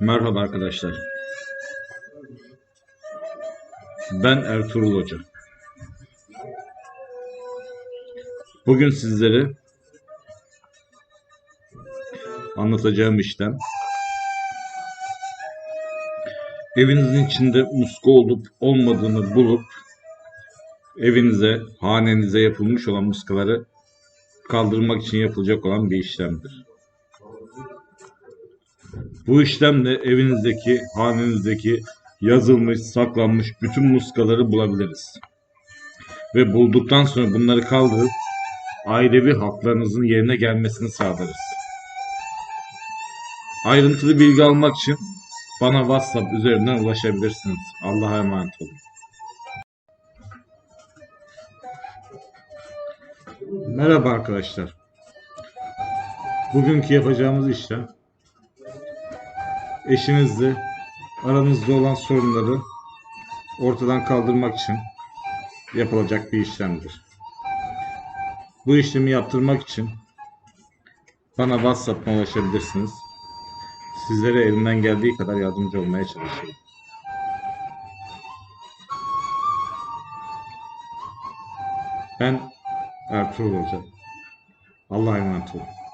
Merhaba arkadaşlar. Ben Ertuğrul Hoca. Bugün sizlere anlatacağım işlem evinizin içinde muska olup olmadığını bulup evinize, hanenize yapılmış olan muskaları kaldırmak için yapılacak olan bir işlemdir. Bu işlemle evinizdeki, hanenizdeki yazılmış, saklanmış bütün muskaları bulabiliriz. Ve bulduktan sonra bunları kaldırıp ailevi haklarınızın yerine gelmesini sağlarız. Ayrıntılı bilgi almak için bana WhatsApp üzerinden ulaşabilirsiniz. Allah'a emanet olun. Merhaba arkadaşlar. Bugünkü yapacağımız işlem eşinizle aranızda olan sorunları ortadan kaldırmak için yapılacak bir işlemdir. Bu işlemi yaptırmak için bana WhatsApp'tan ulaşabilirsiniz. Sizlere elimden geldiği kadar yardımcı olmaya çalışıyorum. Ben Ertuğrul Hoca. Allah'a emanet olun.